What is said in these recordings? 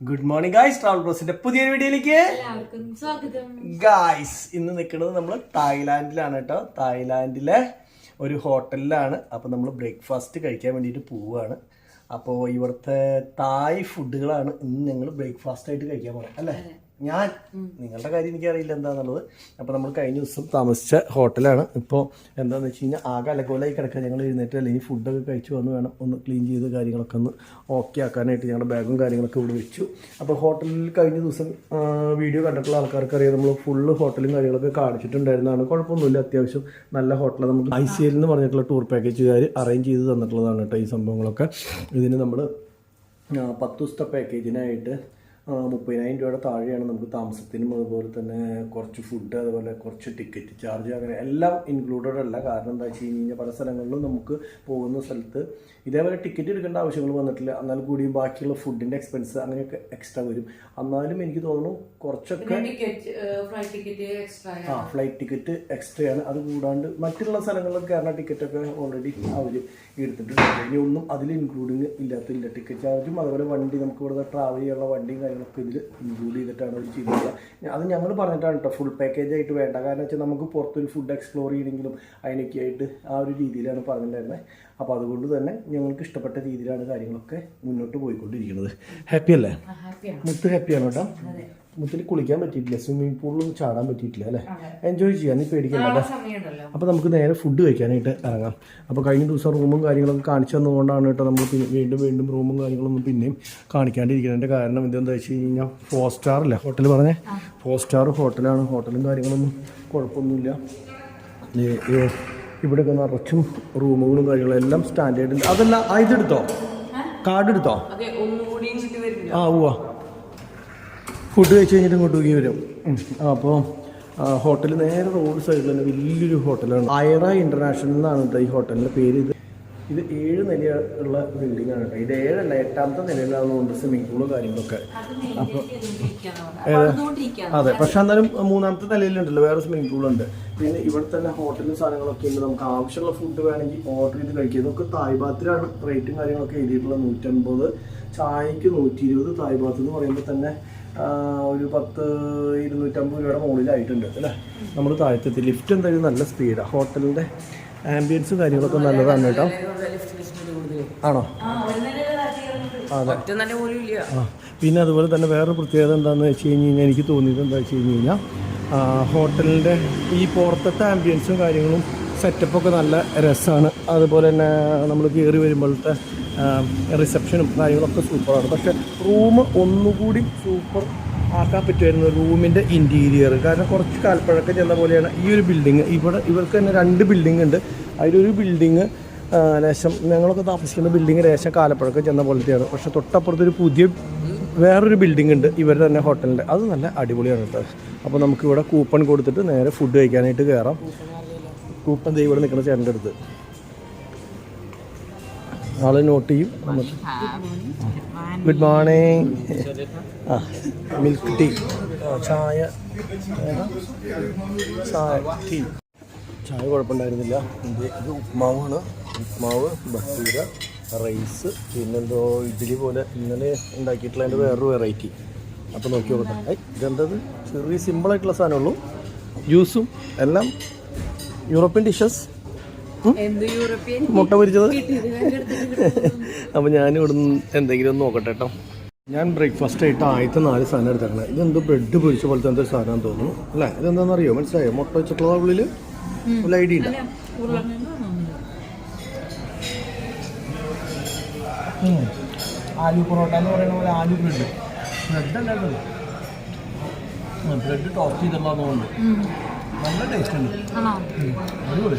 Good morning guys travel ബ്രോസിന്റെ പുതിയൊരു വീഡിയോയിലേക്ക് ഗായ്സ് ഇന്ന് നിൽക്കുന്നത് നമ്മൾ തായ്ലാൻഡിലാണ് കേട്ടോ. തായ്ലാൻഡിലെ ഒരു ഹോട്ടലിലാണ്. അപ്പോൾ നമ്മൾ ബ്രേക്ക്ഫാസ്റ്റ് കഴിക്കാൻ വേണ്ടിയിട്ട് പോവുകയാണ് അപ്പോൾ ഇവിടുത്തെ തായ് ഫുഡുകളാണ് ഇന്ന് ഞങ്ങൾ ബ്രേക്ക്ഫാസ്റ്റ് ആയിട്ട് കഴിക്കാൻ പോകുന്നത് അല്ലേ? ഞാൻ നിങ്ങളുടെ കാര്യം എനിക്കറിയില്ല എന്താണെന്നുള്ളത് അപ്പോൾ നമ്മൾ കഴിഞ്ഞ ദിവസം താമസിച്ച ഹോട്ടലാണ്. ഇപ്പോൾ എന്താണെന്ന് വെച്ച് കഴിഞ്ഞാൽ ആകെ അലക്കോലായി കിടക്കുക ഞങ്ങൾ എഴുന്നേറ്റ് അല്ലെങ്കിൽ ഫുഡൊക്കെ കഴിച്ചു വന്ന് വേണം ഒന്ന് ക്ലീൻ ചെയ്ത് കാര്യങ്ങളൊക്കെ ഒന്ന് ഓക്കെ ആക്കാനായിട്ട് ഞങ്ങളുടെ ബാഗും കാര്യങ്ങളൊക്കെ ഇവിടെ വെച്ചു. അപ്പോൾ ഹോട്ടലിൽ കഴിഞ്ഞ ദിവസം വീഡിയോ കണ്ടിട്ടുള്ള ആൾക്കാർക്ക് അറിയാം. നമ്മൾ ഫുള്ള് ഹോട്ടലും കാര്യങ്ങളൊക്കെ കാണിച്ചിട്ടുണ്ടായിരുന്നതാണ്. കുഴപ്പമൊന്നുമില്ല. അത്യാവശ്യം നല്ല ഹോട്ടലാണ്. നമുക്ക് ഐ സി എൽ എന്ന് പറഞ്ഞിട്ടുള്ള ടൂർ പാക്കേജുകാർ അറേഞ്ച് ചെയ്ത് തന്നിട്ടുള്ളതാണ് കേട്ടോ ഈ സംഭവങ്ങളൊക്കെ. ഇതിന് നമ്മൾ പത്ത് ദിവസത്തെ പാക്കേജിനായിട്ട് മുപ്പതിനായിരം രൂപയുടെ താഴെയാണ് നമുക്ക് താമസത്തിനും അതുപോലെ തന്നെ കുറച്ച് ഫുഡ് അതുപോലെ കുറച്ച് ടിക്കറ്റ് ചാർജ് അങ്ങനെ എല്ലാം ഇൻക്ലൂഡഡ് അല്ല കാരണം എന്താ വെച്ച് കഴിഞ്ഞ് കഴിഞ്ഞാൽ പല സ്ഥലങ്ങളിലും നമുക്ക് പോകുന്ന സ്ഥലത്ത് ഇതേപോലെ ടിക്കറ്റ് എടുക്കേണ്ട ആവശ്യങ്ങൾ വന്നിട്ടില്ല. എന്നാൽ കൂടി ബാക്കിയുള്ള ഫുഡിന്റെ എക്സ്പെൻസ് അങ്ങനെയൊക്കെ എക്സ്ട്രാ വരും. എന്നാലും എനിക്ക് തോന്നുന്നു കുറച്ചൊക്കെ ആ ഫ്ലൈറ്റ് ടിക്കറ്റ് എക്സ്ട്രയാണ് അത് കൂടാണ്ട് മറ്റുള്ള സ്ഥലങ്ങളിലൊക്കെ കയറുന്ന ടിക്കറ്റൊക്കെ ഓൾറെഡി അവർ എടുത്തിട്ടുണ്ട്. ഇനി ഒന്നും അതിൽ ഇൻക്ലൂഡിങ് ഇല്ലാത്തില്ല. ടിക്കറ്റ് ചാർജും അതുപോലെ വണ്ടി നമുക്ക് ഇവിടെ ട്രാവൽ ചെയ്യാനുള്ള വണ്ടിയും കാര്യങ്ങളൊക്കെ ഇതിൽ ഇൻക്ലൂഡ് ചെയ്തിട്ടാണ് അവർ ചെയ്തിട്ടുള്ളത് ഞ- അത് ഞങ്ങൾ പറഞ്ഞിട്ടാണ് കേട്ടോ ഫുൾ പാക്കേജ് ആയിട്ട് വേണ്ട. കാരണം വെച്ചാൽ നമുക്ക് പുറത്തൊരു ഫുഡ് എക്സ്പ്ലോർ ചെയ്യണമെങ്കിലും അതിനൊക്കെ ആയിട്ട് ആ ഒരു രീതിയിലാണ് പറഞ്ഞിട്ടുണ്ടായിരുന്നത് അപ്പോൾ അതുകൊണ്ട് തന്നെ ഞങ്ങൾക്ക് ഇഷ്ടപ്പെട്ട രീതിയിലാണ് കാര്യങ്ങളൊക്കെ മുന്നോട്ട് പോയിക്കൊണ്ടിരിക്കുന്നത്. ഹാപ്പി അല്ലേ? മുത്ത് ഹാപ്പിയാണ് കേട്ടോ. മുത്തിൽ കുളിക്കാൻ പറ്റിയിട്ടില്ല സ്വിമ്മിംഗ് പൂളിലൊന്നും ചാടാൻ പറ്റിയിട്ടില്ല അല്ലേ? എൻജോയ് ചെയ്യാൻ നീ പേടിക്കണ്ട അപ്പോൾ നമുക്ക് നേരെ ഫുഡ് കഴിക്കാനായിട്ട് ഇറങ്ങാം. അപ്പോൾ കഴിഞ്ഞ ദിവസം റൂമും കാര്യങ്ങളൊക്കെ കാണിച്ചു തന്നുകൊണ്ടാണ് കേട്ടോ നമ്മൾ വീണ്ടും വീണ്ടും റൂമും കാര്യങ്ങളൊന്നും പിന്നെയും കാണിക്കാണ്ടിരിക്കുന്നതിന്റെ കാരണം എന്താണെന്ന് വെച്ച് കഴിഞ്ഞാൽ ഫോർ സ്റ്റാർ അല്ലേ ഹോട്ടൽ പറഞ്ഞേ? ഫോർ സ്റ്റാർ ഹോട്ടലാണ് ഹോട്ടലും കാര്യങ്ങളൊന്നും കുഴപ്പമൊന്നുമില്ല. ഇവിടെയൊക്കെ നിറച്ചും റൂമുകളും കാര്യങ്ങളും എല്ലാം സ്റ്റാൻഡേർഡിൽ അതല്ല ആ ഇതെടുത്തോ? കാർഡ് എടുത്തോ? ആ ഉവ്വ. ഫുഡ് കഴിച്ച് കഴിഞ്ഞിട്ട് ഇങ്ങോട്ട് പോയി വരും. അപ്പോൾ ഹോട്ടൽ നേരെ റോഡ് സൈഡിൽ തന്നെ വലിയൊരു ഹോട്ടലാണ്. അയറ ഇന്റർനാഷണൽ എന്നാണ് കേട്ടോ ഈ ഹോട്ടലിന്റെ പേര്. ഇത് ഇത് ഏഴ് നിലയുള്ള ബിൽഡിംഗ് ആണ് കേട്ടോ. ഇത് ഏഴല്ല എട്ടാമത്തെ നിലയിലാവുന്നതുകൊണ്ട് സ്വിമ്മിംഗ് പൂളും കാര്യങ്ങളൊക്കെ. അപ്പോൾ അതെ. പക്ഷെ എന്നാലും മൂന്നാമത്തെ നിലയിലുണ്ടല്ലോ വേറെ സ്വിമ്മിംഗ് പൂളുണ്ട് പിന്നെ ഇവിടെ തന്നെ ഹോട്ടലും സാധനങ്ങളൊക്കെ ഉണ്ട്. നമുക്ക് ആവശ്യമുള്ള ഫുഡ് വേണമെങ്കിൽ ഓർഡർ ചെയ്ത് കഴിക്കുക ഇതൊക്കെ തായ്ബാത്തിലാണ് റേറ്റും കാര്യങ്ങളൊക്കെ എഴുതിയിട്ടുള്ളത്. നൂറ്റമ്പത് ചായക്ക് നൂറ്റി ഇരുപത് തായ്ബാത്ത് എന്ന് പറയുമ്പോൾ തന്നെ ഒരു പത്ത് ഇരുന്നൂറ്റമ്പത് രൂപയുടെ മുകളിലായിട്ടുണ്ട് അല്ലേ? നമ്മൾ താഴത്തെത്തി. ലിഫ്റ്റ് എന്തായാലും നല്ല സ്പീഡാണ് ഹോട്ടലിന്റെ ആംബിയൻസ് കാര്യങ്ങളൊക്കെ നല്ലതാണ് കേട്ടോ. ആണോ? അതെ. ആ പിന്നെ അതുപോലെ തന്നെ വേറൊരു പ്രത്യേകത എന്താണെന്ന് വെച്ച് കഴിഞ്ഞ് കഴിഞ്ഞാൽ എനിക്ക് തോന്നിയത് എന്താ വെച്ച് കഴിഞ്ഞ് കഴിഞ്ഞാൽ ഹോട്ടലിന്റെ ഈ പുറത്തത്തെ ആംബിയൻസും കാര്യങ്ങളും സെറ്റപ്പൊക്കെ നല്ല രസമാണ് അതുപോലെ തന്നെ നമ്മൾ കയറി വരുമ്പോഴത്തെ റിസപ്ഷനും കാര്യങ്ങളൊക്കെ സൂപ്പറാണ്. പക്ഷേ റൂം ഒന്നുകൂടി സൂപ്പർ ആക്കാൻ പറ്റുമായിരുന്നു റൂമിന്റെ ഇന്റീരിയർ കാരണം കുറച്ച് കാൽപ്പഴക്കം ചെന്ന പോലെയാണ് ഈ ഒരു ബിൽഡിങ് ഇവിടെ ഇവർക്ക് തന്നെ രണ്ട് ബിൽഡിംഗ് ഉണ്ട്. അതിലൊരു ബിൽഡിങ് ലേശം ഞങ്ങളൊക്കെ താമസിക്കുന്ന ബിൽഡിംഗ് ലേശം കാലപ്പഴക്കം ചെന്ന പോലത്തെയാണ്. പക്ഷെ തൊട്ടപ്പുറത്തൊരു പുതിയ വേറൊരു ബിൽഡിംഗ് ഉണ്ട് ഇവർ തന്നെ ഹോട്ടലിന്റെ അത് നല്ല അടിപൊളിയാണ് കേട്ടോ. അപ്പോൾ നമുക്കിവിടെ കൂപ്പൺ കൊടുത്തിട്ട് നേരെ ഫുഡ് കഴിക്കാനായിട്ട് കയറാം. കൂപ്പൺ ദൈവം നിൽക്കുന്ന ചേട്ടന്റെ അടുത്ത്. ആൾ നോട്ട് ചെയ്യും. ഗുഡ് മോർണിംഗ് ആ മിൽക്ക് ടീ ചായ. ചായ ടീ ചായ കുഴപ്പമുണ്ടായിരുന്നില്ല. ഇത് ഉപ്മാവാണ്. ഉപ്മാവ് ഭട്ടൂര റൈസ് പിന്നെന്തോ ഇഡ്ഡലി പോലെ ഇന്നലെ ഉണ്ടാക്കിയിട്ടുള്ള അതിന്റെ വേറൊരു വെറൈറ്റി അപ്പോൾ നോക്കി നോക്കട്ടെ. ഇതെന്തത്? ചെറിയ സിമ്പിളായിട്ടുള്ള സാധനമുള്ളൂ ജ്യൂസും എല്ലാം യൂറോപ്യൻ ഡിഷസ് മുട്ട പൊരിച്ചത്? അപ്പോൾ ഞാൻ ഇവിടുന്ന് എന്തെങ്കിലും ഒന്ന് നോക്കട്ടെ കേട്ടോ ഞാൻ ബ്രേക്ക്ഫാസ്റ്റ് ആയിട്ട് ആദ്യത്തെ നാല് സാധനം എടുത്തേക്കണേ. ഇതെന്തോ ബ്രെഡ് പൊരിച്ച പോലത്തെ എന്തോ സാധനം തോന്നുന്നു. അല്ലേ? ഇതെന്താണെന്ന് അറിയോ മനസ്സിലായോ? മുട്ട വെച്ചിട്ടുള്ള ഉള്ളിൽ ഒരു ഐഡിയ ഇല്ല. ഉം. ആലു പൊറോട്ട എന്ന് പറയുന്ന പോലെ ആലു ബ്രെഡ് ബ്രെഡ് അല്ലായിരുന്നു ബ്രെഡ് ടോസ്റ്റ് ചെയ്തിട്ടുള്ളതുകൊണ്ട് നല്ല ടേസ്റ്റ് ഉണ്ട്. അടിപൊളി.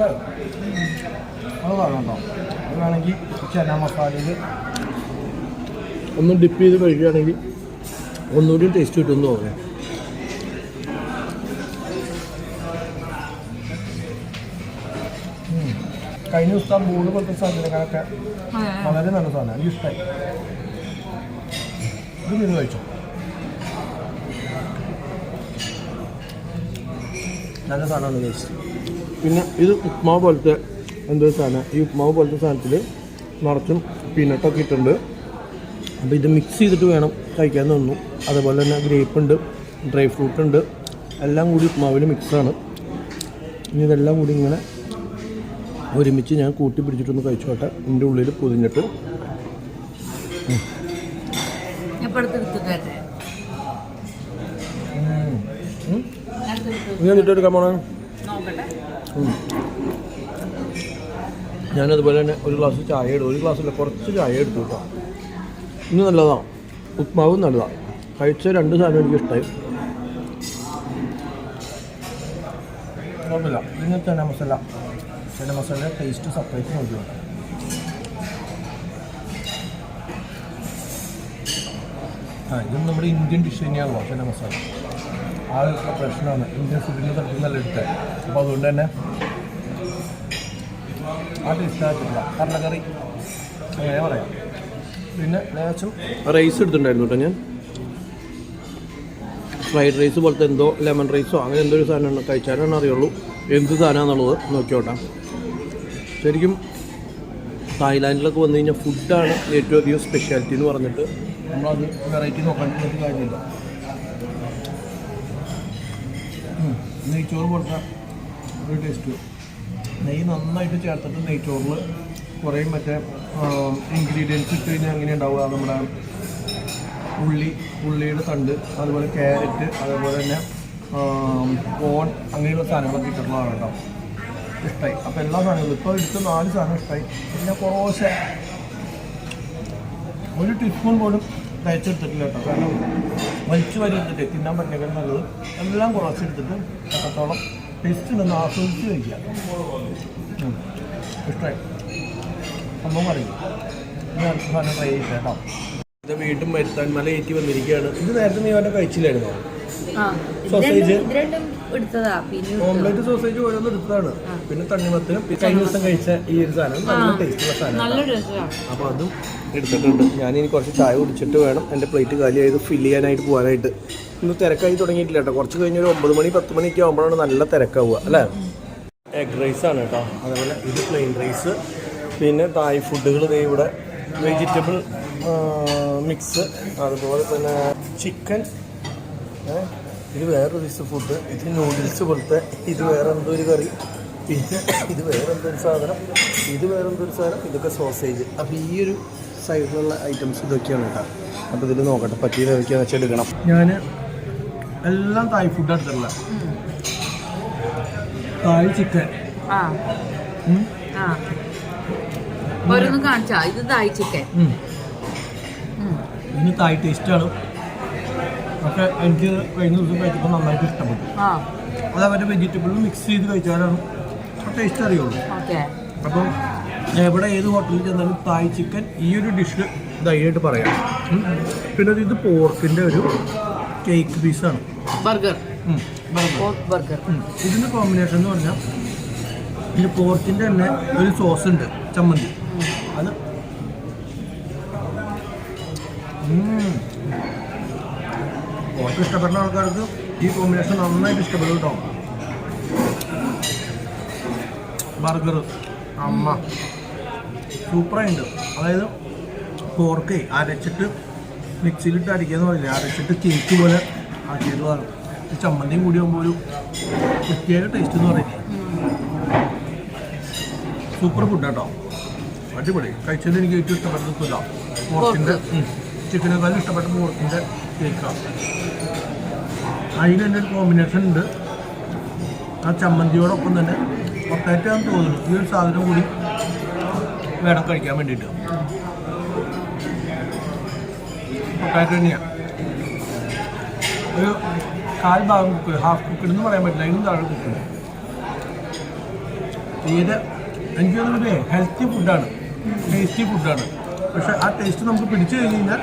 ഇഷ്ടമായോ? അത് വേണം കേട്ടോ അത് വേണമെങ്കിൽ ചന മസാലയിൽ ഒന്ന് ഡിപ്പ് ചെയ്ത് കഴിക്കുകയാണെങ്കിൽ ഒന്നുകൂടി ടേസ്റ്റ് കിട്ടുമെന്ന് തോന്നുന്നു. കഴിഞ്ഞ ദിവസം ആ മൂന്ന് പോലത്തെ സാധനങ്ങളൊക്കെ വളരെ നല്ല സാധനമാണ് എനിക്ക് ഇഷ്ടമായി ഇത് നിങ്ങൾ കഴിച്ചോ? നല്ല സാധനമാണ് കഴിച്ചത് പിന്നെ ഇത് ഉപ്മാവ് പോലത്തെ എന്തോ സാധനം. ഈ ഉപ്മാവ് പോലത്തെ സാധനത്തിൽ നിറച്ചും പീനട്ടൊക്കെ ഇട്ടുണ്ട് അപ്പോൾ ഇത് മിക്സ് ചെയ്തിട്ട് വേണം കഴിക്കാൻ തോന്നുന്നു. അതുപോലെ തന്നെ ഗ്രേപ്പ് ഉണ്ട് ഡ്രൈ ഫ്രൂട്ട് ഉണ്ട്. എല്ലാം കൂടി ഉപ്മാവിൽ മിക്സാണ് ഇനി ഇതെല്ലാം കൂടി ഇങ്ങനെ ഒരുമിച്ച് ഞാൻ കൂട്ടി പിടിച്ചിട്ടൊന്ന് കഴിച്ചോട്ടെ എന്റെ ഉള്ളിൽ പൊതിഞ്ഞിട്ട്. ഞാൻ ഇട്ടെടുക്കാൻ പോണേ? ഞാനതുപോലെ തന്നെ ഒരു ഗ്ലാസ് ചായ എടുത്തു. ഒരു ഗ്ലാസ്സില്ല കുറച്ച് ചായ എടുത്തു കേട്ടോ. ഇന്ന് നല്ലതാണ് ഉപ്മാവും നല്ലതാണ് കഴിച്ച രണ്ട് സാധനം എനിക്ക് ഇഷ്ടമായി കുഴപ്പമില്ല. ഇന്ന് ചന മസാല. ചന മസാല ടേസ്റ്റ് സെപ്പറേറ്റ് നോക്കി ആ ഇതും നമ്മുടെ ഇന്ത്യൻ ഡിഷ് തന്നെയാണല്ലോ ചന മസാല. ആ പ്രശ്നമാണ്. ഇന്ത്യൻ ഫുഡിന്റെ തട്ടിൽ നല്ല എടുത്തത് അപ്പോൾ അതുകൊണ്ട് തന്നെ ആ ടേസ്റ്റ് ആയിട്ടില്ല. കടലക്കറി. അങ്ങനെ പറയാം. പിന്നെ ലേശം റൈസ് എടുത്തിട്ടുണ്ടായിരുന്നു കേട്ടോ ഞാൻ. ഫ്രൈഡ് റൈസ് പോലത്തെ എന്തോ ലെമൺ റൈസോ അങ്ങനെ എന്തോ ഒരു സാധനമാണ് കഴിച്ചാലാണ് അറിയുള്ളൂ. എന്ത് സാധനമാണെന്നുള്ളത് നോക്കിയോട്ടാം ശരിക്കും തായ്ലാൻഡിലൊക്കെ വന്നു കഴിഞ്ഞാൽ ഫുഡാണ് ഏറ്റവും അധികം സ്പെഷ്യാലിറ്റി എന്ന് പറഞ്ഞിട്ട്. നമ്മളത് വെറൈറ്റി നോക്കേണ്ട കാര്യമില്ല. നെയ്ച്ചോറ് പോലത്തെ ഒരു ടേസ്റ്റ് നെയ്യ് നന്നായിട്ട് ചേർത്തിട്ട് നെയ്ച്ചോറിൽ കുറേ മറ്റേ ഇൻഗ്രീഡിയൻസ് ഇട്ട് കഴിഞ്ഞാൽ അങ്ങനെ ഉണ്ടാവുക? നമ്മുടെ ഉള്ളി ഉള്ളിയുടെ തണ്ട് അതുപോലെ ക്യാരറ്റ് അതുപോലെ തന്നെ കോൺ അങ്ങനെയുള്ള സാധനങ്ങളൊക്കെ ഇട്ടിട്ടുള്ളതാണ് കേട്ടോ ഇഷ്ടമായി അപ്പോൾ എല്ലാ സാധനങ്ങളും ഇപ്പോൾ എടുത്ത നാല് സാധനം ഇഷ്ടമായി പിന്നെ കുറോശ ഒരു ടീസ്പൂൺ പോലും തയ്ച്ചെടുത്തിട്ടില്ല കേട്ടോ. കാരണം വലിച്ചു വരി എടുത്തിട്ട് തിന്നാൻ പറ്റിയേക്കാൾ നല്ലത്. എല്ലാം കുറച്ചെടുത്തിട്ട് എത്രത്തോളം ടേസ്റ്റ് നിന്ന് ആസ്വദിച്ച് കഴിക്കുക. ഇഷ്ടമായി സംഭവം അറിയാം ഞാൻ അടുത്ത സാധനം ട്രൈ ചെയ്ത് കേട്ടോ. ഇത് വീണ്ടും വരുത്താൻ മല ഏറ്റി വന്നിരിക്കുകയാണ്. ഇത് നേരത്തെ നീ അവന്റെ കഴിച്ചില്ലായിരുന്നോ? ആ Sausage. ഇത് എടുത്തതാ. പിന്നെ എടുത്തതാ. ഓംലെറ്റ് സോസേജ് ഓരോന്ന് എടുത്തതാണ്. പിന്നെ തണ്ണിമത്തിനും കഴിഞ്ഞ ദിവസം കഴിച്ച ഈ ഒരു സാധനം. നല്ല ടേസ്റ്റുള്ള സാധനം അപ്പോൾ അതും എടുത്തിട്ടുണ്ട്. ഞാനിനി കുറച്ച് ചായ കുടിച്ചിട്ട് വേണം. എന്റെ പ്ലേറ്റ് കാലിയായത് ഫില്ല് ചെയ്യാനായിട്ട് പോകാനായിട്ട്. ഇന്ന് തിരക്കായി തുടങ്ങിയിട്ടില്ല കേട്ടോ. കുറച്ച് കഴിഞ്ഞ് ഒരു ഒമ്പത് മണി പത്ത് മണിയൊക്കെ ആകുമ്പോഴാണ് നല്ല തിരക്കാവുക അല്ലേ? എഗ് റൈസ് ആണ് കേട്ടോ. അതേപോലെ ഇത് പ്ലെയിൻ റൈസ് പിന്നെ തായ് ഫുഡുകൾ ദേ ഇവിടെ വെജിറ്റബിൾ മിക്സ് അതുപോലെ തന്നെ ചിക്കൻ ഇത് വേറൊരു റൈസ് ഫുഡ് ഇത് നൂഡിൽസ് പോലത്തെ ഇത് വേറെ എന്തോ ഒരു കറി പിന്നെ ഇത് വേറെ എന്തോ ഒരു സാധനം ഇത് വേറെ എന്തോ ഒരു സാധനം ഇതൊക്കെ സോസേജ് അപ്പോൾ ഈ ഒരു സൈഡിലുള്ള ഐറ്റംസ് ഇതൊക്കെയാണ് കേട്ടോ. അപ്പോൾ ഇതിൽ നോക്കട്ടെ പറ്റിയത് ഏതൊക്കെയാണെന്ന് വെച്ചാൽ എടുക്കണം ഞാൻ എല്ലാം തായ് ഫുഡ് എടുത്തിട്ടുള്ള. തായ് ചിക്കൻ ഓരോന്ന് കാണിച്ചാ. ഇത് ദായി ചിക്കൻ ഇതിന് തായ് ടേസ്റ്റാണ് ഒക്കെ എനിക്ക് കഴിഞ്ഞ ദിവസം കഴിച്ചപ്പോൾ നന്നായിട്ട് ഇഷ്ടപ്പെട്ടു. അത് അവരുടെ വെജിറ്റബിൾ മിക്സ് ചെയ്ത് കഴിച്ചാലാണ് ടേസ്റ്റ് അറിയുള്ളൂ. അപ്പം എവിടെ ഏത് ഹോട്ടലിൽ ചെന്നാലും തായ് ചിക്കൻ ഈ ഒരു ഡിഷ് ധൈര്യമായിട്ട് പറയാം. പിന്നെ ഇത് പോർക്കിന്റെ ഒരു കേക്ക് പീസാണ് ബർഗർ ബർഗർ ഇതിന്റെ കോമ്പിനേഷൻ എന്ന് പറഞ്ഞാൽ ഇതിന് പോർക്കിന്റെ തന്നെ ഒരു സോസ് ഉണ്ട് ചമ്മന്തി. അത്. പോർക്ക് ഇഷ്ടപ്പെടുന്ന ആൾക്കാർക്ക് ഈ കോമ്പിനേഷൻ നന്നായിട്ട് ഇഷ്ടപ്പെടും കേട്ടോ. ബർഗർ അമ്മ. സൂപ്പറായിട്ടുണ്ട് അതായത് പോർക്ക് അരച്ചിട്ട് മിക്സിയിലിട്ട് അടിക്കാന്ന് പറയില്ല അരച്ചിട്ട് കേക്ക് പോലെ ആക്കിയതാണ് ചമ്മന്തിയും കൂടി ആകുമ്പോൾ ഒരു പ്രത്യേക ടേസ്റ്റ് എന്ന് പറയുന്നത് സൂപ്പർ ഫുഡ് കേട്ടോ അടിപൊളി. കഴിച്ചതിൽ എനിക്ക് ഏറ്റവും ഇഷ്ടപ്പെട്ടത് ഫുഡാ പോർക്കിന്റെ ചിക്കനേക്കാളും ഇഷ്ടപ്പെട്ട പോർക്കിന്റെ കേക്കാണ് അതിന് തന്നെ ഒരു കോമ്പിനേഷൻ ഉണ്ട്. ആ ചമ്മന്തിയോടൊപ്പം തന്നെ പൊട്ടാറ്റാന്ന് തോന്നുന്നു. ഈ ഒരു സാധനം കൂടി വേണം കഴിക്കാൻ വേണ്ടിയിട്ട്. തന്നെയാണ് ഒരു കാൽ ഭാഗം കുക്ക് ഹാഫ് കുക്കഡ് എന്ന് പറയാൻ പറ്റില്ല അതിനും താഴെ കുക്കുണ്ട് ഏത് എനിക്ക് തോന്നുന്നത് ഹെൽത്തി ഫുഡാണ് ടേസ്റ്റി ഫുഡാണ് പക്ഷെ ആ ടേസ്റ്റ് നമുക്ക് പിടിച്ചു കഴിഞ്ഞ് കഴിഞ്ഞാൽ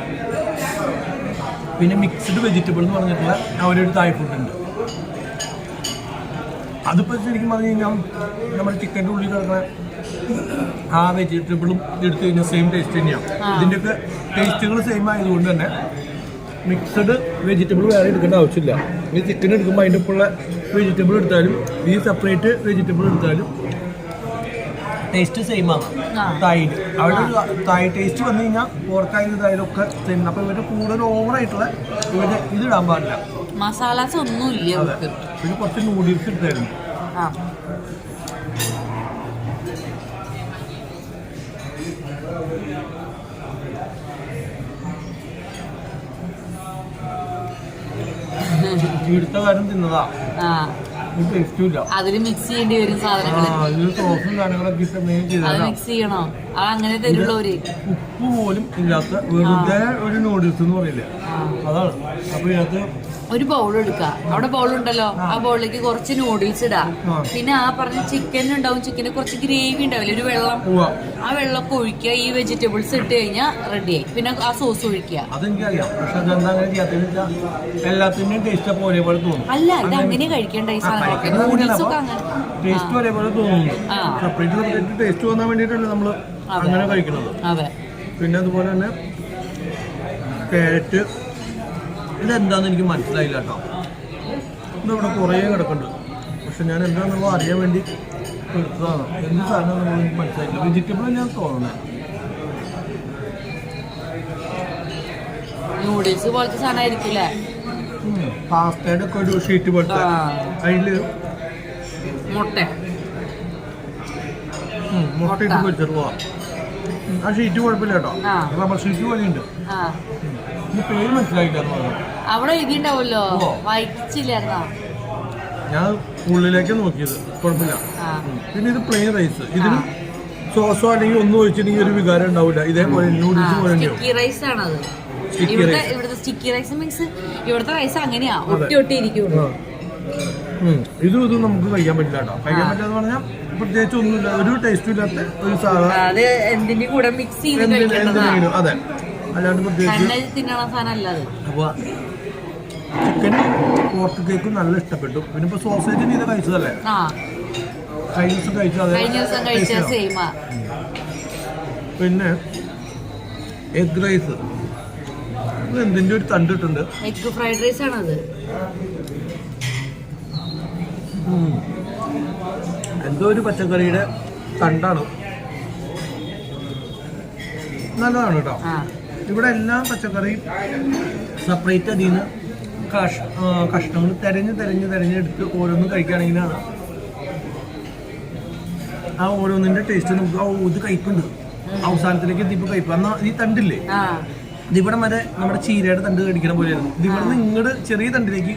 പിന്നെ മിക്സ്ഡ് വെജിറ്റബിൾ എന്ന് പറഞ്ഞിട്ടുള്ള ഒരു തായ് ഫുഡുണ്ട് അതിപ്പോൾ ശരിക്കും പറഞ്ഞു കഴിഞ്ഞാൽ നമ്മുടെ ചിക്കന്റെ ഉള്ളിൽ കിടക്കുന്ന ആ വെജിറ്റബിളും എടുത്തു കഴിഞ്ഞാൽ സെയിം ടേസ്റ്റ് തന്നെയാണ് ഇതിന്റെയൊക്കെ ടേസ്റ്റുകൾ സെയിം ആയതുകൊണ്ട് തന്നെ മിക്സഡ് വെജിറ്റബിൾ വേറെ എടുക്കേണ്ട ആവശ്യമില്ല. ഈ ചിക്കൻ എടുക്കുമ്പോൾ അതിന്റെ ഒപ്പമുള്ള വെജിറ്റബിൾ എടുത്താലും ഈ സെപ്പറേറ്റ് വെജിറ്റബിൾ എടുത്താലും ടേസ്റ്റ് സെയിം ആണ്. തായി അവിടെ ഒരു തായ് ടേസ്റ്റ് വന്നു കഴിഞ്ഞാൽ പോർക്കായാലും ഇതായാലൊക്കെ സെയിം അപ്പോൾ ഇവരുടെ കൂടുതൽ ഓവറായിട്ടുള്ള ഇവർ ഇത് ഇടാൻ പാടില്ല. മസാലാസ് ഒന്നും ഇല്ല അതെ. അവർക്ക് ഇത് കുറച്ച് നൂഡിൽസ് ഇട്ടായിരുന്നു ഇവിടുത്തെ കാര്യം തിന്നതാ. അതിൽ മിക്സ് ചെയ്യേണ്ടി വരും മിക്സ് ചെയ്യണോ? അത് അങ്ങനെ തരുള്ളവര്. ഉപ്പ് പോലും ഇല്ലാത്ത വെറുതെ ഒരു നൂഡിൽസ് എന്ന് പറയില്ലേ? അതാണ്. അപ്പൊ ഇതിനകത്ത് ഒരു ബൗൾ എടുക്കുക. അവിടെ ബൗൾ ഉണ്ടല്ലോ. ആ. ബൗളിലേക്ക് കുറച്ച് നൂഡിൽസ് ഇടാ. പിന്നെ ആ പറഞ്ഞ ചിക്കൻ ഉണ്ടാവും. ചിക്കന് കുറച്ച് ഗ്രേവി ഉണ്ടാവില്ല? ഒരു വെള്ളം. ആ വെള്ളമൊക്കെ ഒഴിക്കുക. ഈ വെജിറ്റബിൾസ് ഇട്ട് കഴിഞ്ഞാൽ റെഡിയായി പിന്നെ ആ സോസ് ഒഴിക്കുക. അല്ല ഇത് അങ്ങനെ കഴിക്കണ്ട ഈ സാധനമൊക്കെ നൂഡിൽസ് ഒക്കെ അങ്ങനെ. അങ്ങനെ കഴിക്കുന്നത്. അതെ. പിന്നെ അതുപോലെ തന്നെ ക്യാരറ്റ് ഇതെന്താന്ന് എനിക്ക് മനസ്സിലായില്ല കേട്ടോ. ഇതിവിടെ കുറേ കിടക്കുന്നുണ്ട്. പക്ഷെ ഞാൻ എന്താണെന്നുള്ളത് അറിയാൻ വേണ്ടി എടുത്തതാണ് എന്ത് സാധനം എനിക്ക് മനസ്സിലായില്ല. വെജിറ്റബിൾ ഞാൻ തോന്നുന്നത് നൂഡിൽസ് പോലത്തെ സാധനമായിരിക്കില്ലേ പാസ്തയുടെ ഒക്കെ ഒരു ഷീറ്റ് പോലത്തെ. ആ. അതിൽ മുട്ട. മുട്ട ഇട്ട് പൊരിച്ചിട്ട് പോവാം ഉം, ആ ഷീറ്റ് കുഴപ്പമില്ല കേട്ടോ. റബ്ബർ ഷീറ്റ് പോലെയുണ്ട്. ആ. പേര് അവിടെ എഴുതിണ്ടാവുമല്ലോ വായിച്ചില്ലായിരുന്നോ? ഞാൻ ഉള്ളിലേക്ക് നോക്കിയത്. കുഴപ്പമില്ല. പിന്നെ ഇത് പ്ലെയിൻ റൈസ് ഇതിന് സോസോ അല്ലെങ്കിൽ ഒന്നും ഒഴിച്ചിട്ടുണ്ടെങ്കിൽ ഒരു വികാരം ഉണ്ടാവില്ല. ഇതേപോലെ നൂഡിൽസ് പോലെ ഇവിടുത്തെ സ്റ്റിക്കി റൈസ് മീൻസ് ഇവിടുത്തെ റൈസ് അങ്ങനെയാ. ഒട്ടി ഒട്ടി ഇരിക്കുള്ളൂ ആ. ഉം. ഇതും ഇതും നമുക്ക് കഴിക്കാൻ പറ്റില്ല കേട്ടോ. കഴിക്കാൻ എന്ന് പറഞ്ഞാൽ പ്രത്യേകിച്ച് ഒന്നുമില്ല. ഒരു ടേസ്റ്റും ഇല്ലാത്ത ഒരു സാധനം അത്. അപ്പോൾ ചിക്കനും പോർക്ക് കേക്കും നല്ല ഇഷ്ടപ്പെട്ടു. പിന്നെ ഇപ്പൊ സോസേജ് ഇത് കഴിച്ചതല്ലേ? കഴിഞ്ഞ ദിവസം കഴിച്ചു? അതെ കഴിഞ്ഞ ദിവസം കഴിച്ച taste ആണ്. സെയിമാ പിന്നെ എഗ് റൈസ് എന്തിന്റെ ഒരു തണ്ടിട്ടുണ്ട് എഗ് ഫ്രൈഡ് റൈസ് ആണത്. എന്തോ ഒരു പച്ചക്കറിയുടെ തണ്ടാണ്? നല്ലതാണ് കേട്ടോ. ഇവിടെ എല്ലാ പച്ചക്കറിയും സെപ്പറേറ്റ് അതിൽ നിന്ന് കഷ കഷ്ണങ്ങൾ തിരഞ്ഞ് തിരഞ്ഞ് തിരഞ്ഞെടുത്ത് ഓരോന്നും കഴിക്കുകയാണെങ്കിലാണ് ആ ഓരോന്നിന്റെ ടേസ്റ്റ് നമുക്ക് ഇത് കയ്പുണ്ട് അവസാനത്തിലേക്ക് ഇതിപ്പോൾ കയ്പ് എന്നാ ഈ തണ്ടില്ലേ? ഇതിവിടെ വരെ നമ്മുടെ ചീരയുടെ തണ്ട് കടിക്കണ പോലെയായിരുന്നു. ഇതിവിടെ നിന്ന് ഇങ്ങോട്ട് ചെറിയ തണ്ടിലേക്ക്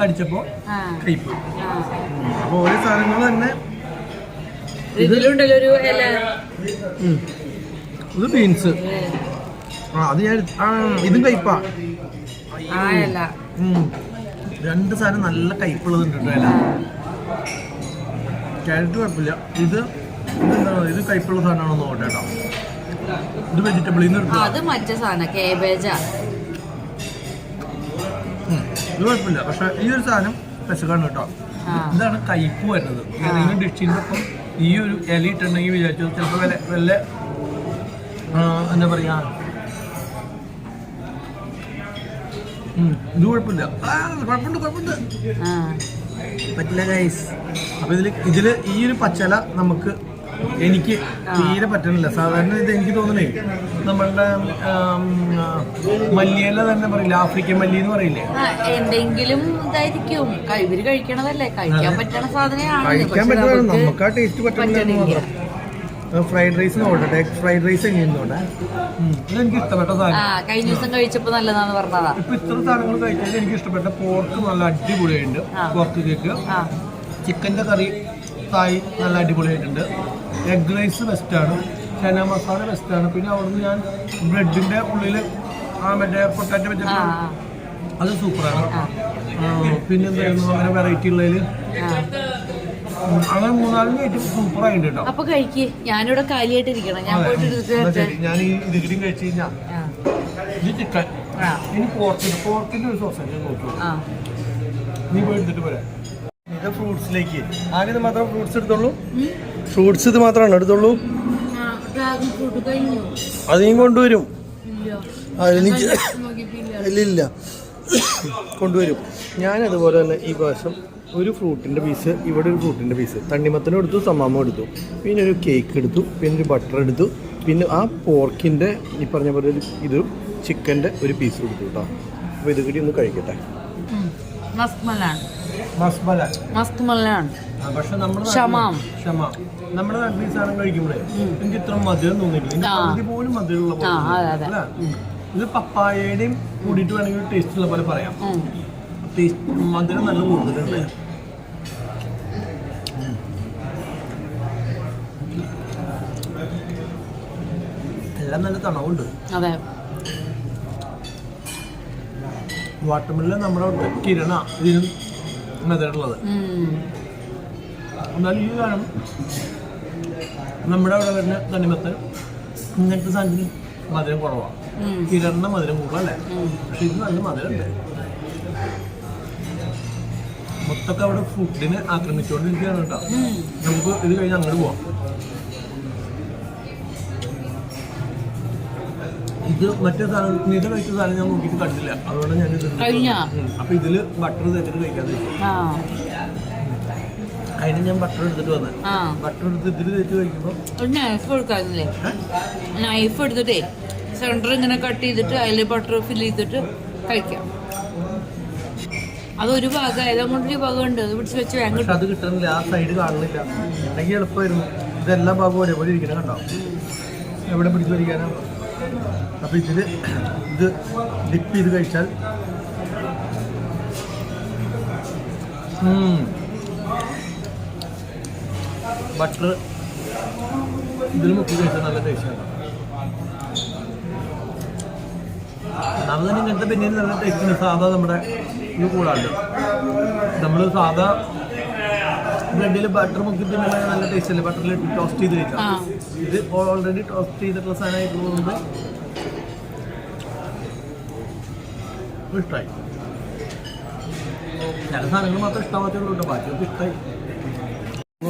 കടിച്ചപ്പോൾ ആ. അപ്പോൾ ഓരോ സാധനങ്ങൾ തന്നെ. ഇത് ബീൻസ് അത് ഞാൻ ആ ഇതും കയ്പാ. രണ്ട് സാധനം നല്ല കയ്പുള്ളത് ഉണ്ട് കേട്ടോ ക്യാരറ്റ് കുഴപ്പമില്ല. ഇത് ഇത് കയ്പുള്ള സാധനമാണോ നോക്കട്ടെ കേട്ടോ. ഇത് എടുത്തതാ. അത് മറ്റേ സാധനം കേബേജാ. ഇത് കുഴപ്പമില്ല. പക്ഷെ ഈ ഒരു സാധനം പെശകാണ് കേട്ടോ. ഇതാണ് കയ്പ് വരുന്നത്. ഏതെങ്കിലും ഡിഷിന്റെ ഒപ്പം ഈ ഒരു ഇല ഇട്ടുണ്ടെങ്കിൽ വിചാരിച്ചു ചിലപ്പോൾ വല്ല വല്ല എന്താ പറയാ ഇത് കുഴപ്പമില്ല. കുഴപ്പമുണ്ട് കുഴപ്പമുണ്ട്. പറ്റില്ല ഗൈസ് അപ്പൊ ഇതിൽ ഇതിൽ ഈ ഒരു പച്ചല നമുക്ക് എനിക്ക് തീരെ പറ്റണില്ല. സാധാരണ ഇത് എനിക്ക് തോന്നണേ നമ്മളുടെ മല്ലിയല്ല തന്നെ പറയില്ല? ആഫ്രിക്കൻ മല്ലി എന്ന് പറയില്ലേ? എന്തെങ്കിലും ഇതായിരിക്കും. ഇവർ കഴിക്കണതല്ലേ. കഴിക്കാൻ പറ്റണ സാധനമാണ് കഴിക്കാൻ പറ്റുന്ന നമുക്ക് ആ ടേസ്റ്റ് പറ്റണില്ല. ഫ്രൈഡ് റൈസ് നോക്കട്ടെ ഫ്രൈഡ് റൈസ് എങ്ങനെയുണ്ടോട്ടെ എനിക്ക് ഇഷ്ടപ്പെട്ട സാധനം. കഴിഞ്ഞ ദിവസം കഴിച്ചപ്പോ നല്ലതാന്ന് പറഞ്ഞതാ. ഇപ്പൊ ഇത്ര സാധനങ്ങൾ കഴിച്ചാൽ എനിക്ക് ഇഷ്ടപ്പെട്ട പോർക്ക് നല്ല അടിപൊളിയായിട്ടുണ്ട്. പോർക്ക് കേക്ക് ചിക്കന്റെ ചിക്കന്റെ കറി തായി നല്ല അടിപൊളിയായിട്ടുണ്ട്. എഗ് റൈസ് ബെസ്റ്റാണ് ചന മസാല ബെസ്റ്റാണ് പിന്നെ അവിടുന്ന് ഞാൻ ബ്രെഡിന്റെ ഉള്ളിൽ ആ മറ്റേ പൊട്ടാറ്റോ വെച്ചിട്ട് അത് സൂപ്പറാണ് പിന്നെന്തായിരുന്നു അങ്ങനെ വെറൈറ്റി ഉള്ളതിൽ അങ്ങനെ മൂന്നാലും ഐറ്റം കേട്ടോ. അപ്പൊ കഴിക്ക്. ഞാനിവിടെ കാലിയായിട്ടിരിക്കണം. ഞാൻ പോയിട്ട് ഞാൻ ഈ ഇതിലും കഴിച്ച് കഴിഞ്ഞാ ഇത് ചിക്കൻ. ഇനി പോർക്കിന്റെ ഒരു സോസേജ് നോക്കൂ നീ പോയി എടുത്തിട്ട് പോരാ. ഇത് ഫ്രൂട്ട്സിലേക്ക് മാത്രം ഫ്രൂട്ട്സ് എടുത്തോളൂ. ഫ്രൂട്ട്സ് ഇത് മാത്രമാണ് എടുത്തോളൂ. അത് നീ കൊണ്ടുവരും. ഇല്ല. അതിന് നോക്കിയിട്ടില്ല. ഇല്ല ഇല്ല. കൊണ്ടുവരും. ഞാനതുപോലെ തന്നെ ഈ പ്രാവശ്യം ഒരു ഫ്രൂട്ടിന്റെ പീസ് ഇവിടെ ഒരു ഫ്രൂട്ടിന്റെ പീസ് തണ്ണിമത്തനും എടുത്തു സമാമം എടുത്തു. പിന്നെ ഒരു കേക്ക് എടുത്തു പിന്നെ ഒരു ബട്ടർ എടുത്തു. പിന്നെ ആ പോർക്കിന്റെ ഈ പറഞ്ഞ പോലെ ഒരു ഇത് ചിക്കന്റെ ഒരു പീസ് എടുത്തു കേട്ടോ അപ്പോൾ ഇത് കൂടി ഒന്ന് കഴിക്കട്ടെ. പക്ഷെ നമ്മുടെ നമ്മുടെ നാട്ടിൽ സാധനം കഴിക്കുമ്പോഴേ എനിക്ക് ഇത്ര മധുരം തോന്നിയിട്ടില്ല. പോലും മധുരമുള്ള. ഇത് പപ്പായയുടെയും കൂടിയിട്ട് വേണമെങ്കിൽ ടേസ്റ്റ് ഉള്ള പോലെ പറയാം. ടേസ്റ്റ് മധുരം നല്ല കൂടുതലുണ്ട്. എല്ലാം നല്ല തണവുണ്ട്. അതെ. വാട്ടർമെല്ലിൽ നമ്മുടെ കിരണ ഇതിനും മെതടുള്ളത്. നല്ല ഈ നമ്മുടെ അവിടെ വരുന്ന തണ്ണിമത്തൻ ഇങ്ങനത്തെ സാധനത്തിന് മധുരം കുറവാണ്. കിരണ മധുരം കൂടുതലല്ലേ. പക്ഷെ ഇത് നല്ല മധുരമുണ്ട്. മൊത്തമൊക്കെ അവിടെ ഫുഡിനെ ആക്രമിച്ചുകൊണ്ടിരിക്കുകയാണ് കേട്ടോ. നമുക്ക് ഇത് കഴിഞ്ഞ് അങ്ങോട്ട് പോവാം. ഇത് മറ്റേ സാധനം നിധ കഴിച്ച സാധനം ഞാൻ നോക്കിയിട്ട് കണ്ടില്ല. അതുകൊണ്ട് ഞാൻ കഴിഞ്ഞോ? അപ്പൊ ഇതിൽ ബട്ടർ തേച്ചിട്ട് കഴിക്കാതെ അതിന് ഞാൻ ബട്ടർ എടുത്തിട്ട് വന്നത് ബട്ടർ എടുത്ത് ഇതിൽ തേച്ച് കഴിക്കുമ്പോൾ ഒരു നൈഫ് കൊടുക്കാറില്ലേ നൈഫ് എടുത്തിട്ടേ സെന്റർ ഇങ്ങനെ കട്ട് ചെയ്തിട്ട് അതിൽ ബട്ടർ ഫിൽ ചെയ്തിട്ട് കഴിക്കാം. അതൊരു ഭാഗം അത് പിടിച്ച് വെച്ച് വേഗം അത് കിട്ടുന്നില്ല. ആ സൈഡ് കാണുന്നില്ല. അല്ലെങ്കിൽ എളുപ്പമായിരുന്നു. ഇതെല്ലാ ഭാഗവും ഒരേപോലെ ഇരിക്കണം കണ്ടോ? എവിടെ പിടിച്ചു വരിക്കാനോ അപ്പൊ ഇതിൽ ഇത് ഡിപ്പ് ചെയ്ത് കഴിച്ചാൽ ബട്ടർ ഇതിൽ മുക്കി കഴിച്ചാൽ നല്ല ടേസ്റ്റാണ് നല്ല ഇങ്ങനത്തെ പിന്നെയും നല്ല ടേസ്റ്റ് ഉണ്ട്. സാധാ നമ്മുടെ ഇത് കൂടാണ്ട്. നമ്മൾ സാധാ ബ്രെഡിൽ ബട്ടർ മുക്കി തിന്നുമ്പോൾ നല്ല ടേസ്റ്റ് അല്ലേ? ബട്ടറിൽ ടോസ്റ്റ് ചെയ്ത് കഴിക്കാം ഇത് ഓൾറെഡി ടോസ്റ്റ് ചെയ്തിട്ടുള്ള സാധനമായിട്ടുള്ളതുകൊണ്ട് ഇഷ്ടമായി ചില സാധനങ്ങൾ മാത്രം ഇഷ്ടമാകത്തുള്ളൂ കേട്ടോ ബാക്കിയൊക്കെ ഇഷ്ടമായി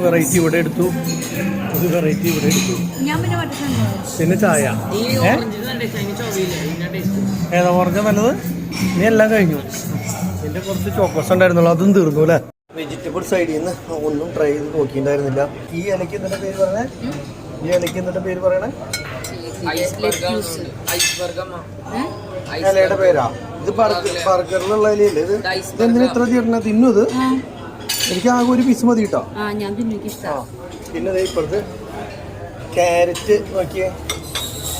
വെറൈറ്റി ഇവിടെ എടുത്തു. ഒരു വെറൈറ്റി ഇവിടെ എടുത്തു. ഞാൻ പിന്നെ ചായ. ഓറഞ്ച് ഏതാ പറഞ്ഞ നല്ലത്? നീ എല്ലാം കഴിഞ്ഞു. ഇതിന്റെ കുറച്ച് ചോക്കോസ് ഉണ്ടായിരുന്നുള്ളൂ അതും തീർന്നു അല്ലേ? വെജിറ്റബിൾ സൈഡിൽ നിന്ന് ഒന്നും ട്രൈ ചെയ്ത് നോക്കിയിട്ടുണ്ടായിരുന്നില്ല. ഈ ഇലയ്ക്ക് എന്നിട്ട് പേര് പറയണേ? ഈ ഇലയ്ക്ക് എന്നിട്ട് പേര് പറയണേ? ഇലയുടെ പേരാ? ഇത് ബർഗർ ബർഗറിലുള്ള ഇലയല്ലേ ഇത് ഇതെന്തിനാ ഇത്ര തീർന്ന തിന്നു ഇത്? എനിക്ക് ആകെ ഒരു പീസ് മതി കേട്ടോ പിന്നെ ഇപ്പുറത്ത് ക്യാരറ്റ് നോക്കിയേ.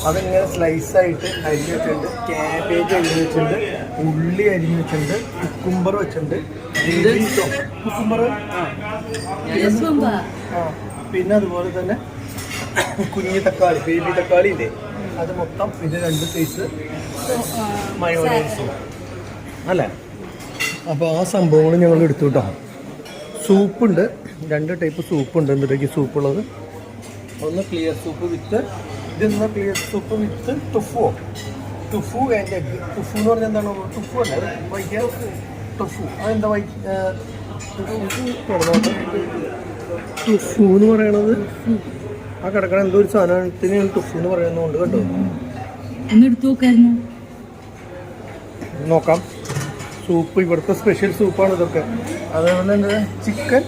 അതിങ്ങനെ സ്ലൈസ് ആയിട്ട് അരിഞ്ഞ് വെച്ചിട്ടുണ്ട്. ക്യാബേജ് അരിഞ്ഞ് വെച്ചിട്ടുണ്ട്. ഉള്ളി അരിഞ്ഞ് വെച്ചിട്ടുണ്ട്. കുക്കുംബർ വെച്ചിട്ടുണ്ട്. കുക്കുംബർ പിന്നെ അതുപോലെ തന്നെ കുഞ്ഞു തക്കാളി ബേബി തക്കാളി ഇല്ലേ? അത് മൊത്തം ഇത് രണ്ട് പീസ് മയോണൈസും അല്ലേ? അപ്പോൾ ആ സംഭവങ്ങൾ ഞങ്ങൾ എടുത്തു കേട്ടോ. സൂപ്പുണ്ട്. രണ്ട് ടൈപ്പ് സൂപ്പുണ്ട് എന്തിട്ടേക്ക് സൂപ്പുള്ളത്? ഒന്ന് ക്ലിയർ സൂപ്പ് വിത്ത് ഇതിന്ന് clear soup with tofu tofu and egg tofu എന്ന് പറഞ്ഞാൽ എന്താണ്? ടുഫു അല്ലേ? വൈറ്റ് ടുഫു അതെന്താ വൈ ടുഫു എന്ന് പറയണത്? ആ കിടക്കണ എന്തോ ഒരു സാധനത്തിന് ടുഫു എന്ന് പറയുന്നുണ്ട് കേട്ടോ. ഒന്ന് എടുത്തു നോക്കായിരുന്നു. നോക്കാം. സൂപ്പ് ഇവിടുത്തെ സ്പെഷ്യൽ സൂപ്പാണ് ഇതൊക്കെ. അതേപോലെ തന്നെ ചിക്കൻ.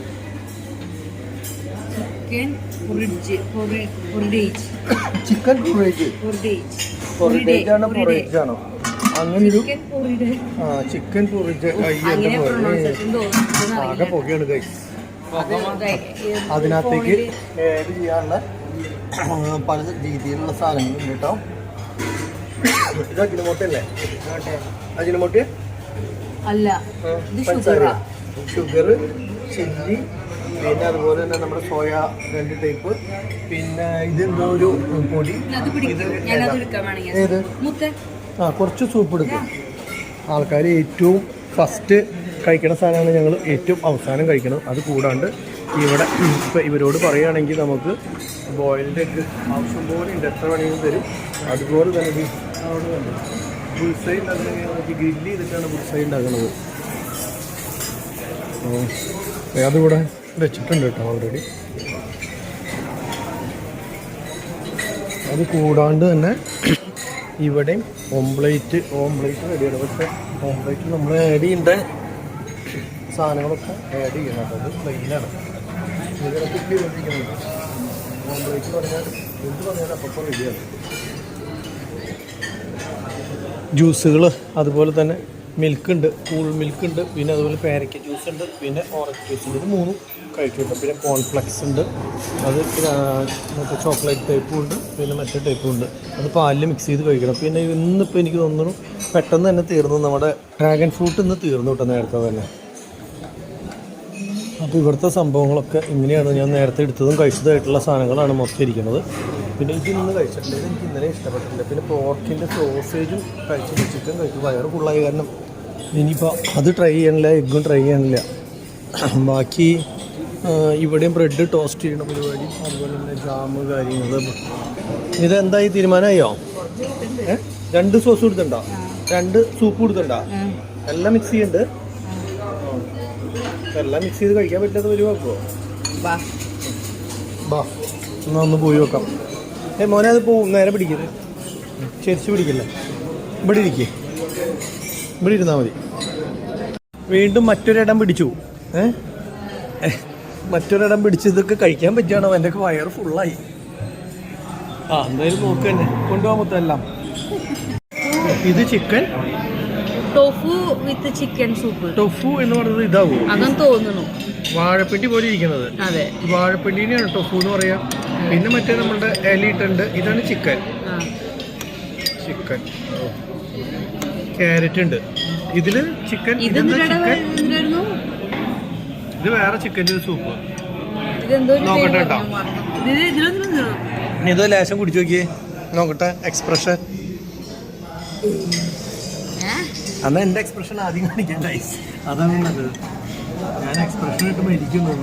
ചിക്കൻ പൊറിഡ്ജ് പൊറിഡേജ് പൊറിഡേജ് ആണോ? അങ്ങനെ ഒരു ആ ചിക്കൻ തോന്നുന്നു ആകെ പുകയാണ് കൈ അതിനകത്തേക്ക് ഏഡ് ചെയ്യാനുള്ള പല രീതിയിലുള്ള സാധനങ്ങളുണ്ട് കേട്ടോ. ഇത് അജിനമോട്ടല്ലേ അജിനമോട്ട്? അല്ല ഷുഗർ ചില്ലി പിന്നെ അതുപോലെ തന്നെ നമ്മുടെ സോയ രണ്ട് ടൈപ്പ് പിന്നെ ഇതെന്തോ ഒരു പൊടി. ഏത്? ആ കുറച്ച് സൂപ്പ് എടുക്കും. ആൾക്കാർ ഏറ്റവും ഫസ്റ്റ് കഴിക്കണ സാധനമാണ് ഞങ്ങൾ ഏറ്റവും അവസാനം കഴിക്കണം. അത് കൂടാണ്ട് ഇവിടെ ഇപ്പം ഇവരോട് പറയുകയാണെങ്കിൽ നമുക്ക് ബോയിൽഡ് എഗ്ഗ് ആവശ്യം പോലെ ഉണ്ട്. എത്ര വേണമെങ്കിലും തരും. അതുപോലെ തന്നെ അവിടെ ബുൾസൈ ഉണ്ടാക്കണമെങ്കിൽ നമുക്ക് ഗ്രില്ല് ചെയ്തിട്ടാണ് ബുൾസൈ ഉണ്ടാക്കുന്നത്. അതിവിടെ വെച്ചിട്ടുണ്ട് കേട്ടോ ഓൾറെഡി അത് കൂടാണ്ട് തന്നെ ഇവിടെയും ഓംപ്ലേറ്റ് ഓംപ്ലേറ്റ് റെഡിയാണ് പക്ഷേ ഓംപ്ലേറ്റ് നമ്മൾ ആഡ് ചെയ്യേണ്ട സാധനങ്ങളൊക്കെ ആഡ് ചെയ്യണം. അത് പ്ലെയിനാണ് കുക്ക് ചെയ്തുകൊണ്ടിരിക്കുന്നുണ്ട് ഓംപ്ലേറ്റ് പറഞ്ഞാൽ എന്ത് പറഞ്ഞാലും അപ്പം റെഡിയാണ് ജ്യൂസുകൾ അതുപോലെ തന്നെ മിൽക്ക് ഉണ്ട് കൂൾ മിൽക്ക് ഉണ്ട് പിന്നെ അതുപോലെ പേരയ്ക്ക ജ്യൂസ് ഉണ്ട് പിന്നെ ഓറഞ്ച് ജ്യൂസ് ഉണ്ട്. ഇത് മൂന്നും കഴിക്കുന്നുണ്ട് പിന്നെ കോൺഫ്ലെക്സ് ഉണ്ട്. അത് മറ്റേ ചോക്ലേറ്റ് ടൈപ്പും ഉണ്ട് പിന്നെ മറ്റേ ടൈപ്പും ഉണ്ട്. അത് പാലിൽ മിക്സ് ചെയ്ത് കഴിക്കണം. പിന്നെ ഇന്നിപ്പോൾ എനിക്ക് തോന്നുന്നു പെട്ടെന്ന് തന്നെ തീർന്നു. നമ്മുടെ ഡ്രാഗൺ ഫ്രൂട്ട് ഇന്ന് തീർന്നു കേട്ടോ നേരത്തെ തന്നെ. അപ്പോൾ ഇവിടുത്തെ സംഭവങ്ങളൊക്കെ ഇങ്ങനെയാണ്. ഞാൻ നേരത്തെ എടുത്തതും കഴിച്ചതായിട്ടുള്ള സാധനങ്ങളാണ് മൊത്തം ഇരിക്കുന്നത്. പിന്നെ എനിക്ക് ഇന്ന് കഴിച്ചിട്ടുണ്ട് എനിക്ക് ഇന്നലെ ഇഷ്ടപ്പെട്ടിട്ടുണ്ട് പിന്നെ പോർക്കിന്റെ സോസേജും കഴിച്ചിട്ട് ചിക്കൻ കഴിച്ചു. വയറ് ഫുള്ളായ കാരണം ഇനിയിപ്പോൾ അത് ട്രൈ ചെയ്യണില്ല എഗ്ഗും ട്രൈ ചെയ്യണില്ല ബാക്കി ഇവിടെയും ബ്രെഡ് ടോസ്റ്റ് ചെയ്യണ പരിപാടി അതുപോലെ തന്നെ ജാമ് കാര്യങ്ങൾ ഇതെന്തായി? തീരുമാനമായോ? രണ്ട് സോസ് കൊടുത്തിട്ടുണ്ടോ? രണ്ട് സൂപ്പ് കൊടുത്തിട്ടുണ്ടോ? എല്ലാം മിക്സ് ചെയ്യുന്നുണ്ട് എല്ലാം മിക്സ് ചെയ്ത് കഴിക്കാൻ പറ്റാത്ത പരിപാടിയോ ബാ. എന്നാ ഒന്ന് പോയി നോക്കാം. ഏ മോനെ അത് പോവും നേരെ പിടിക്കരുത് ചെരിച്ച് പിടിക്കില്ല. ഇവിടെ ഇരിക്കേ. ഇവിടെ ഇരുന്നാൽ മതി. വീണ്ടും മറ്റൊരിടം പിടിച്ചു. ഏ? ഏ, മറ്റൊരിടം പിടിച്ച് ഇതൊക്കെ കഴിക്കാൻ പറ്റുകയാണോ? എന്റെ ഒക്കെ വയറ് ഫുള്ളായി ആ എന്തായാലും നോക്ക് തന്നെ. കൊണ്ടുപോകാൻ മൊത്തം എല്ലാം. ഇത് chicken tofu with chicken soup tofu എന്ന് പറയുന്നത് ഇതാവും. അതെന്ന് തോന്നുന്നു. വാഴപ്പിണ്ടി പോലെ ഇരിക്കുന്നത്. അതെ. വാഴപ്പിണ്ടിനെയാണ് ടൊഫു എന്ന് പറയാ. പിന്നെ മറ്റേ നമ്മളുടെ എലിട്ടുണ്ട് ഇതാണ് ചിക്കൻ ആ. ചിക്കൻ ക്യാരറ്റ് ഉണ്ട്. ഇതിൽ ചിക്കൻ ഇത് ഇതെന്താ എന്തിനാ ചിക്കൻ എന്തിനായിരുന്നു? ഇത് വേറെ ചിക്കന്റെ സൂപ്പ് ഇതെന്തോ ഒരു നോക്കട്ടെ കേട്ടോ. പറഞ്ഞു. ഇതിൽ ഇതിലൊന്നും ഇല്ല. ഇനി ഇത് ലേശം കുടിച്ചു നോക്കിയേ. നോക്കട്ടെ. എക്സ്പ്രഷൻ? അന്ന് എന്റെ എക്സ്പ്രഷൻ ആദ്യം കാണിക്കാൻ അതാണ് നല്ലത്. ഞാൻ എക്സ്പ്രഷൻ ഇട്ട് മരിക്കുന്നു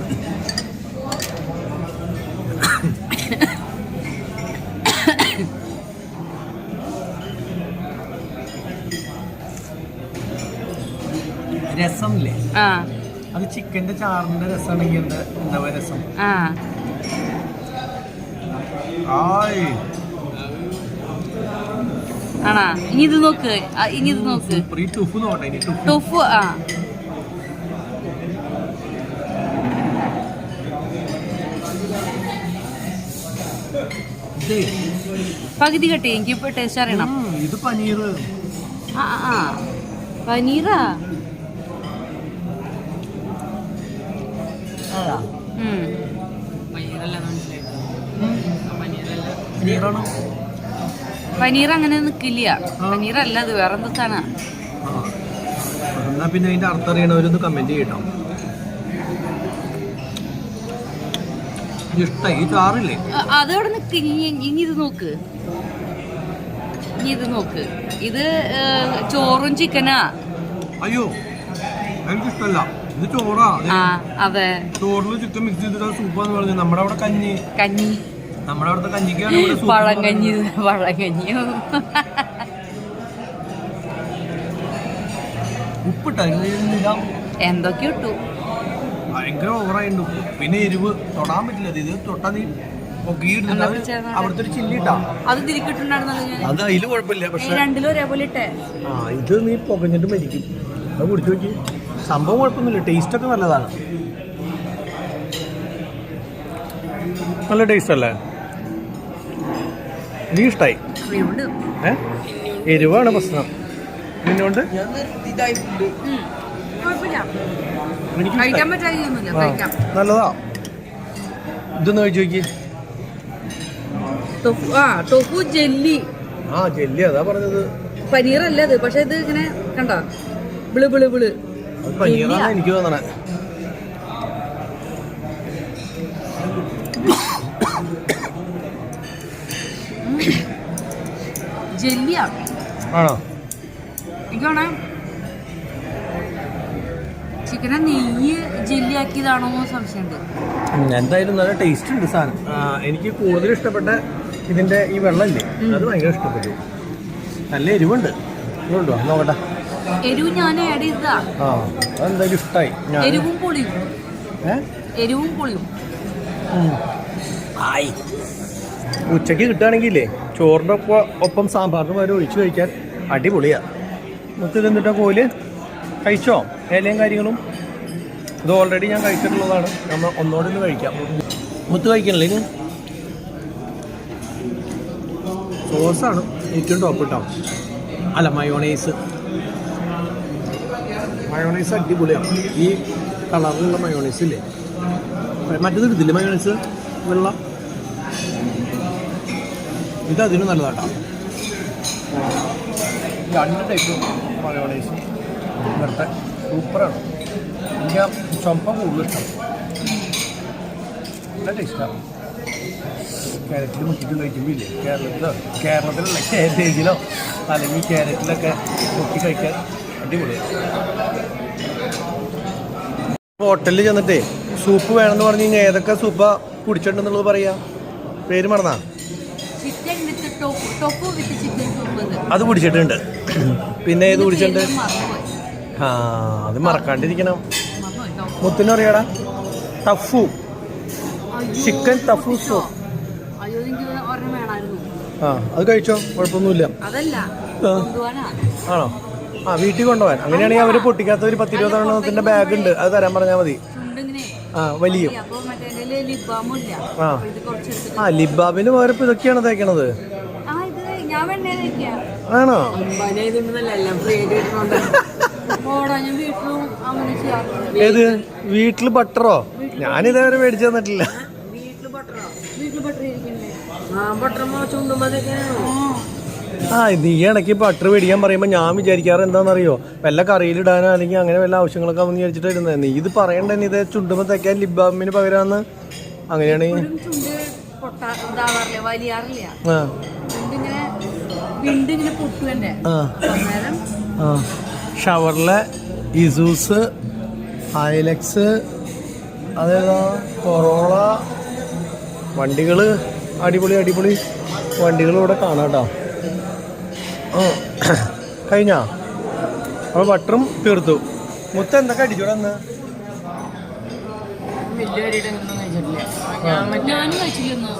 രസമില്ലേ? ആ. അത് ചിക്കന്റെ ചാറിന്റെ രസമാണെങ്കിൽ എന്താ രസം? ആ. ആണാ? ഇനി ഇത് നോക്ക്. ഇനി ഇത് നോക്ക്. ടൊഫു ആ. പകുതി കട്ടി എനിക്ക് ഇപ്പൊ ടേസ്റ്റ് അറിയണം. ഇത് പനീർ. ആ ആ, പനീറാ? പനീറല്ല മനസ്സിലായി. പനീറാണോ? പനീർ അങ്ങനെ നിക്കില്ല. പനീർ അല്ല അത് വേറെ എന്താ സാധനം എന്നാ പിന്നെ അതിന്റെ അർത്ഥം അറിയണവരൊന്ന് കമന്റ് ചെയ്യട്ടോ. ഇഷ്ടായി ഈ ചാറില്ലേ? അതവിടെ നിക്ക്. ഇനി ഇത് നോക്ക്. ഇനി ഇത് നോക്ക്. ഇത് ചോറും ചിക്കനാ. അയ്യോ എനിക്കിഷ്ടല്ല. ഇത് ചോറാ. അതെ. ചോറിൽ ചിക്കൻ മിക്സ് ചെയ്തിട്ട് സൂപ്പാന്ന് പറഞ്ഞു. നമ്മുടെ അവിടെ കഞ്ഞി. കഞ്ഞി. നമ്മുടെ അവിടുത്തെ കഞ്ഞിക്കാണ് പഴങ്കഞ്ഞി പഴങ്കഞ്ഞിയോ ഉപ്പിട്ട? എന്തൊക്കെ ഇട്ടു? ഭയങ്കര ഓവറായിട്ടുണ്ട് ഉപ്പ്. പിന്നെ എരിവ്. തൊടാൻ പറ്റില്ല. ഇത് ഇത് തൊട്ടാ നീ അവിടുത്തെ ഒരു ചില്ലിട്ടാ അത് തിരിക്കിട്ടുണ്ടായിരുന്നല്ലോ അത് അതിൽ കുഴപ്പമില്ല. പക്ഷെ രണ്ടിലും ഒരേപോലെ ഇട്ടേ. ആ ഇത് നീ പുകഞ്ഞിട്ട് മരിക്കും അത് കുടിച്ചു നോക്കി. സംഭവം കുഴപ്പമൊന്നുമില്ല. ടേസ്റ്റ് ഒക്കെ നല്ലതാണ്. നല്ല ടേസ്റ്റ് അല്ലേ? നീ ഏ? എരിവാണ് പ്രശ്നം. കഴിക്കാൻ നല്ലതാ. ഇതൊന്ന് കഴിച്ചു നോക്കി. ടൊഫു ജെല്ലി ആ ജെല്ലി അതാ പറഞ്ഞത്. പനീർ അല്ല അത്? പക്ഷെ ഇത് ഇങ്ങനെ കണ്ടോ? ബിൾ ബിൾ ബിൾ പനീറാണ് എനിക്ക് തോന്നണേ. ജെല്ലിയാ ആണോ? എനിക്കാണെ ചിക്കനെ നെയ്യ് ജെല്ലിയാക്കിയതാണോ സംശയമുണ്ട്. എന്തായാലും നല്ല ടേസ്റ്റ് ഉണ്ട് സാധനം. എനിക്ക് കൂടുതൽ ഇഷ്ടപ്പെട്ട ഇതിന്റെ ഈ വെള്ളമില്ലേ? അത് ഭയങ്കര ഇഷ്ടപ്പെട്ടു. നല്ല എരിവുണ്ട്. ഇതുണ്ടോ? നോക്കട്ടെ. എരിവ് ഞാൻ ആഡ് ചെയ്തതാ. ആ അതെന്തായാലും ഇഷ്ടമായി എരിവും പൊളിയും. എരിവും പൊളിയും. ആയി. ഉച്ചയ്ക്ക് കിട്ടുകയാണെങ്കിലേ ചോറിന്റെ ഒപ്പം ഒപ്പം സാമ്പാറിന് വരെ ഒഴിച്ച് കഴിക്കാൻ അടിപൊളിയാണ് മുത്ത് തിന്നിട്ട കോൽ കഴിച്ചോ? ഇലയും കാര്യങ്ങളും? ഇത് ഓൾറെഡി ഞാൻ കഴിച്ചിട്ടുള്ളതാണ്. നമ്മൾ ഒന്നോടെ ഒന്ന് കഴിക്കാം. മുത്ത് കഴിക്കണല്ലേ ഇനി? സോസാണ് ഏറ്റവും ടോപ്പ് കിട്ടാം അല്ല മയോണൈസ് മയോണൈസ് അടിപൊളിയാണ് ഈ കളറിലുള്ള മയോണൈസ് ഇല്ലേ? മറ്റേത് എടുത്തില്ലേ മയോണൈസ് വെള്ള? ഇത് അതിനും നല്ലതാട്ടോ. രണ്ട് ടൈപ്പ് മയോണൈസ് ഇവിടുത്തെ സൂപ്പറാണ്. എനിക്ക് ചുമപ്പ കൂടുതൽ ഇഷ്ടം. നല്ല ടേസ്റ്റാണ് ക്യാരറ്റിൽ മുട്ടിട്ട് കഴിക്കുമ്പോൾ ഇല്ലേ കേരളത്തിലോ കേരളത്തിലുള്ള കേരളത്തിലോ അല്ലെങ്കിൽ ക്യാരറ്റിലൊക്കെ മുട്ടി കഴിക്കാൻ അടിപൊളിയാണ് ഹോട്ടലിൽ ചെന്നിട്ടേ സൂപ്പ് വേണമെന്ന് പറഞ്ഞു കഴിഞ്ഞാൽ ഏതൊക്കെ സൂപ്പാ കുടിച്ചിട്ടുണ്ടെന്നുള്ളത് പറയാ. പേര് മറന്നാ? അത് കുടിച്ചിട്ടുണ്ട് പിന്നെ ഏത് കുടിച്ചിട്ടുണ്ട് ആ അത് മറക്കാണ്ടിരിക്കണം. മുത്തിന് അറിയാടാ. Tofu. Chicken tofu so soup. ആ അത് കഴിച്ചോ? കുഴപ്പമൊന്നുമില്ല. ആണോ? ആ വീട്ടിൽ കൊണ്ടുപോകാൻ. അങ്ങനെയാണെങ്കിൽ അവർ പൊട്ടിക്കാത്ത ഒരു പത്തിരുപതെണ്ണത്തിന്റെ ബാഗ് ഉണ്ട്. അത് തരാൻ പറഞ്ഞാൽ മതി. ആ വലിയ. ആ. ലിബാബിന് പകരം ഇതൊക്കെയാണ് തേക്കണത് ആ ഇത് ഞാൻ വെണ്ണ കഴിക്കാം ആണോ? വീട്ടിലും ഏത്? വീട്ടിൽ ബട്ടറോ? ഞാനിതേവരെ മേടിച്ചു തന്നിട്ടില്ല. വീട്ടിൽ ആ നീ ഇടയ്ക്ക് ബട്ടർ മേടിക്കാൻ പറയുമ്പോൾ ഞാൻ വിചാരിക്കാറ് എന്താണെന്നറിയോ? വല്ല കറിയിലിടാനോ അല്ലെങ്കിൽ അങ്ങനെ വല്ല ആവശ്യങ്ങളൊക്കെ ആവുമെന്ന് വിചാരിച്ചിട്ടായിരുന്നത് നീ ഇത് പറയണ്ട നീ ഇത് ചുണ്ടുമ്പോൾ തേക്കാൻ ലിബാമിന് പകരാന്ന്? അങ്ങനെയാണ്. ചുണ്ട് പൊട്ടാ ഇതാവാറില്ല ആ. ചുണ്ടിങ്ങനെ വിണ്ടിങ്ങനെ പൊട്ടുവന്നെ ആ. ഷവറിലെ ഇസൂസ് ഹൈലക്സ് അതേതാ കൊറോള വണ്ടികൾ അടിപൊളി അടിപൊളി വണ്ടികൾ ഇവിടെ കാണാം കേട്ടോ. ആ കഴിഞ്ഞാ? അപ്പോൾ ബട്ടറും തീർത്തു. മുത്ത എന്തൊക്കെ അടിച്ചോടാ അന്ന്? ഞാനും കഴിച്ചില്ലെന്ന്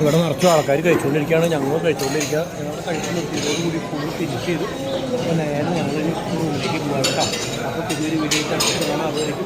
ഇവിടെ നിറച്ചും ആൾക്കാർ കഴിച്ചുകൊണ്ടിരിക്കുകയാണ്. ഞങ്ങൾ കഴിച്ചുകൊണ്ടിരിക്കുക. ഞങ്ങൾ കഴിച്ചു നിർത്തിയതോടുകൂടി ഫുൾ ഫിനിഷ് ചെയ്തു. അപ്പോൾ നേരെ ഞങ്ങൾ റൂമിലേക്ക് പോകാം കേട്ടോ. അപ്പോൾ പുതിയൊരു വീഡിയോ ചർച്ച കാണാം അതുവരെയും